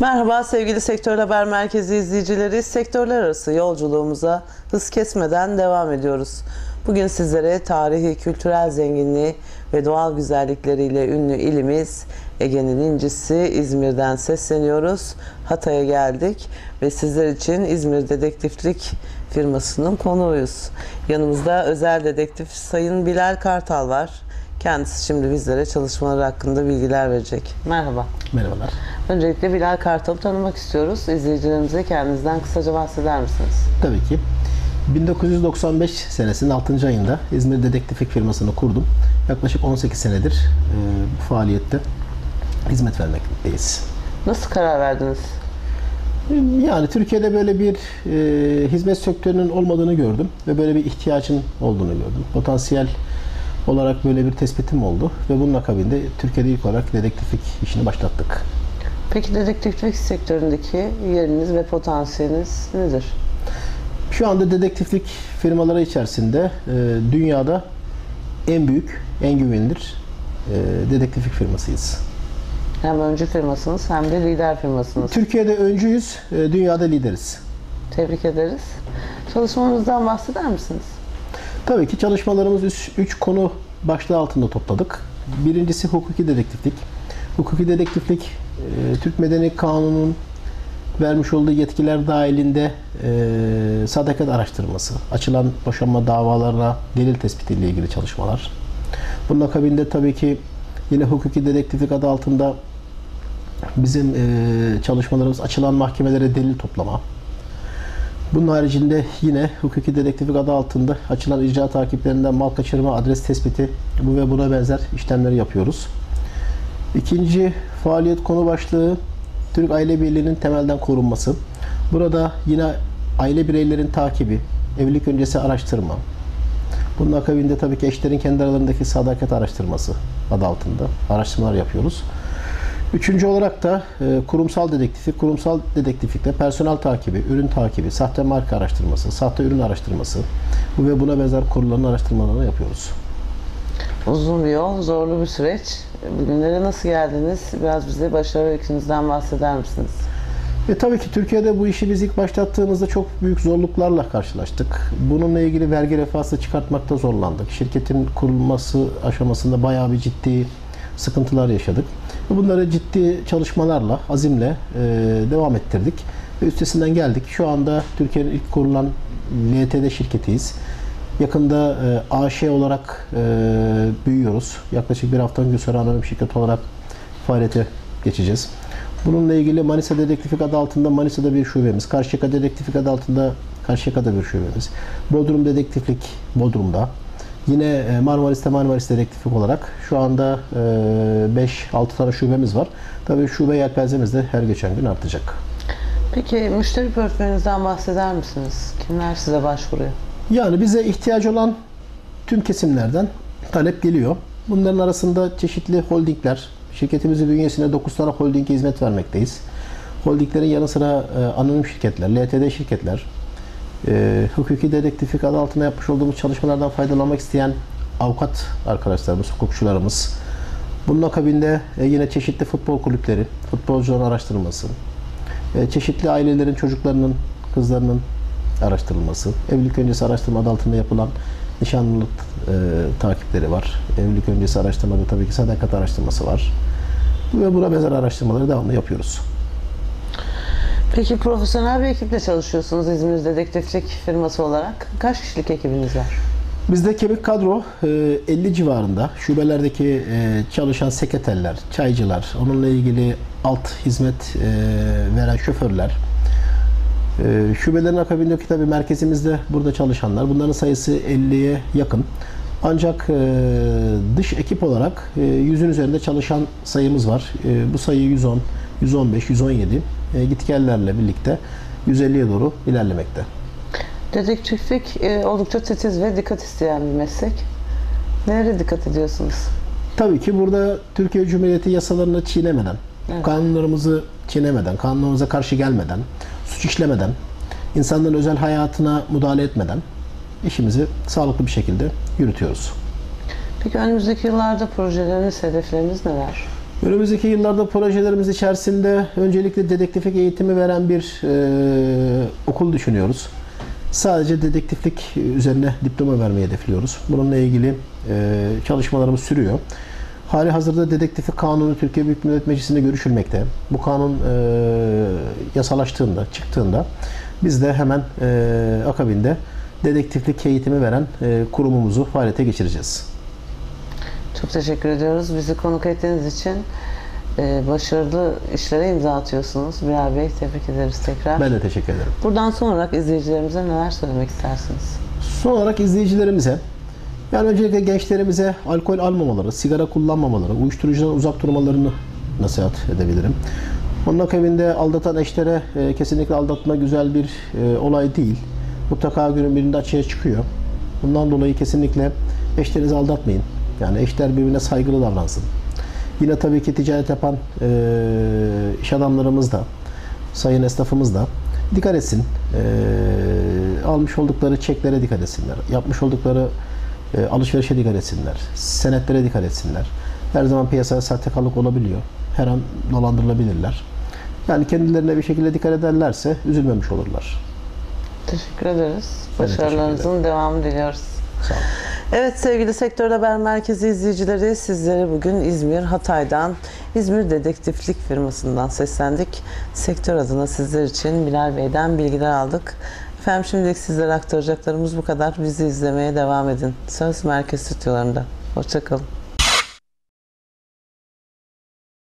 Merhaba sevgili Sektör Haber Merkezi izleyicileri. Sektörler arası yolculuğumuza hız kesmeden devam ediyoruz. Bugün sizlere tarihi, kültürel zenginliği ve doğal güzellikleriyle ünlü ilimiz Ege'nin incisi İzmir'den sesleniyoruz. Hatay'a geldik ve sizler için İzmir Dedektiflik firmasının konuğuyuz. Yanımızda özel dedektif Sayın Bilal Kartal var. Kendisi şimdi bizlere çalışmaları hakkında bilgiler verecek. Merhaba. Merhabalar. Öncelikle Bilal Kartal'ı tanımak istiyoruz. İzleyicilerimize kendinizden kısaca bahseder misiniz? Tabii ki. 1995 senesinin 6. ayında İzmir Dedektiflik firmasını kurdum. Yaklaşık 18 senedir e, bu faaliyette hizmet vermekteyiz. Nasıl karar verdiniz? Yani Türkiye'de böyle bir e, hizmet sektörünün olmadığını gördüm ve böyle bir ihtiyacın olduğunu gördüm. Potansiyel olarak böyle bir tespitim oldu ve bunun akabinde Türkiye'de ilk olarak dedektiflik işini başlattık. Peki dedektiflik sektöründeki yeriniz ve potansiyeliniz nedir? Şu anda dedektiflik firmaları içerisinde e, dünyada en büyük, en güvenilir e, dedektiflik firmasıyız. Hem öncü firmasınız hem de lider firmasınız. Türkiye'de öncüyüz, e, dünyada lideriz. Tebrik ederiz. Çalışmanızdan bahseder misiniz? Tabii ki çalışmalarımız 3 konu başlığı altında topladık. Birincisi hukuki dedektiflik. Hukuki dedektiflik e, Türk Medeni Kanunu'nun vermiş olduğu yetkiler dahilinde e, sadakat araştırması, açılan boşanma davalarına delil tespiti ile ilgili çalışmalar. Bunun akabinde tabii ki yine hukuki dedektiflik adı altında bizim e, çalışmalarımız açılan mahkemelere delil toplama. Bunun haricinde yine hukuki dedektiflik adı altında açılan icra takiplerinden mal kaçırma, adres tespiti bu ve buna benzer işlemleri yapıyoruz. İkinci faaliyet konu başlığı Türk Aile Birliği'nin temelden korunması. Burada yine aile bireylerin takibi, evlilik öncesi araştırma. Bunun akabinde tabii ki eşlerin kendi aralarındaki sadakat araştırması adı altında araştırmalar yapıyoruz. Üçüncü olarak da e, kurumsal dedektiflik. Kurumsal dedektiflikte personel takibi, ürün takibi, sahte marka araştırması, sahte ürün araştırması bu ve buna benzer konuların araştırmalarını yapıyoruz. Uzun bir yol, zorlu bir süreç. Bugünlere nasıl geldiniz? Biraz bize başarı öykünüzden bahseder misiniz? E tabii ki Türkiye'de bu işi biz ilk başlattığımızda çok büyük zorluklarla karşılaştık. Bununla ilgili vergi refahsı çıkartmakta zorlandık. Şirketin kurulması aşamasında bayağı bir ciddi sıkıntılar yaşadık. Bunları ciddi çalışmalarla, azimle e, devam ettirdik ve üstesinden geldik. Şu anda Türkiye'nin ilk kurulan LTD şirketiyiz. Yakında e, AŞ olarak e, büyüyoruz. Yaklaşık bir hafta önce sonra anonim şirket olarak faaliyete geçeceğiz. Bununla ilgili Manisa Dedektiflik adı altında Manisa'da bir şubemiz, Karşıyaka Dedektiflik adı altında Karşıyaka'da bir şubemiz, Bodrum Dedektiflik Bodrum'da, Yine e, Marmaris'te Marmaris Dedektiflik olarak şu anda 5-6 tane şubemiz var. Tabii şube yelpazemiz de her geçen gün artacak. Peki müşteri portföyünüzden bahseder misiniz? Kimler size başvuruyor? Yani bize ihtiyacı olan tüm kesimlerden talep geliyor. Bunların arasında çeşitli holdingler, şirketimizin bünyesinde 9 tane holdinge hizmet vermekteyiz. Holdinglerin yanı sıra e, anonim şirketler, LTD şirketler, e, hukuki dedektiflik adı altında yapmış olduğumuz çalışmalardan faydalanmak isteyen avukat arkadaşlarımız, hukukçularımız. Bunun akabinde e, yine çeşitli futbol kulüpleri, futbolcuların araştırılması, e, çeşitli ailelerin çocuklarının, kızlarının araştırılması, evlilik öncesi araştırma adı altında yapılan nişanlılık e, takipleri var. Evlilik öncesi araştırmada tabii ki sadakat araştırması var. Ve buna benzer araştırmaları devamlı yapıyoruz. Peki profesyonel bir ekiple çalışıyorsunuz İzmir Dedektiflik firması olarak. Kaç kişilik ekibiniz var? Bizde kemik kadro e, 50 civarında. Şubelerdeki e, çalışan sekreterler, çaycılar, onunla ilgili alt hizmet e, veren şoförler. E, Şubelerin akabindeki tabii merkezimizde burada çalışanlar. Bunların sayısı 50'ye yakın. Ancak e, dış ekip olarak e, yüzün üzerinde çalışan sayımız var. E, bu sayı 110, 115, 117 e, gitgellerle birlikte 150'ye doğru ilerlemekte. Dedektiflik e, oldukça titiz ve dikkat isteyen bir meslek. Nereye dikkat ediyorsunuz? Tabii ki burada Türkiye Cumhuriyeti yasalarını çiğnemeden, Evet. kanunlarımızı çiğnemeden, kanunlarımıza karşı gelmeden, suç işlemeden, insanların özel hayatına müdahale etmeden işimizi sağlıklı bir şekilde yürütüyoruz. Peki önümüzdeki yıllarda projeleriniz, hedefleriniz neler? Önümüzdeki yıllarda projelerimiz içerisinde öncelikle dedektiflik eğitimi veren bir e, okul düşünüyoruz. Sadece dedektiflik üzerine diploma vermeyi hedefliyoruz. Bununla ilgili e, çalışmalarımız sürüyor. Hali hazırda dedektiflik kanunu Türkiye Büyük Millet Meclisi'nde görüşülmekte. Bu kanun e, yasalaştığında, çıktığında biz de hemen e, akabinde dedektiflik eğitimi veren e, kurumumuzu faaliyete geçireceğiz. Çok teşekkür ediyoruz. Bizi konuk ettiğiniz için e, başarılı işlere imza atıyorsunuz. Bilal Bey tebrik ederiz tekrar. Ben de teşekkür ederim. Buradan son olarak izleyicilerimize neler söylemek istersiniz? Son olarak izleyicilerimize, yani öncelikle gençlerimize alkol almamaları, sigara kullanmamaları, uyuşturucudan uzak durmalarını nasihat edebilirim. Onun akabinde aldatan eşlere e, kesinlikle aldatma güzel bir e, olay değil. Mutlaka günün birinde açığa çıkıyor. Bundan dolayı kesinlikle eşlerinizi aldatmayın. Yani eşler birbirine saygılı davransın. Yine tabii ki ticaret yapan e, iş adamlarımız da, sayın esnafımız da dikkat etsin. E, almış oldukları çeklere dikkat etsinler. Yapmış oldukları e, alışverişe dikkat etsinler. Senetlere dikkat etsinler. Her zaman piyasaya sahtekarlık olabiliyor. Her an dolandırılabilirler. Yani kendilerine bir şekilde dikkat ederlerse üzülmemiş olurlar. Teşekkür ederiz. Ben de teşekkür Başarılarınızın devamını diliyoruz. Sağ olun. Evet sevgili Sektör Haber Merkezi izleyicileri sizlere bugün İzmir Hatay'dan İzmir Dedektiflik firmasından seslendik. Sektör adına sizler için Bilal Bey'den bilgiler aldık. Efendim şimdilik sizlere aktaracaklarımız bu kadar. Bizi izlemeye devam edin. Söz Merkez Stüdyolarında. Hoşçakalın.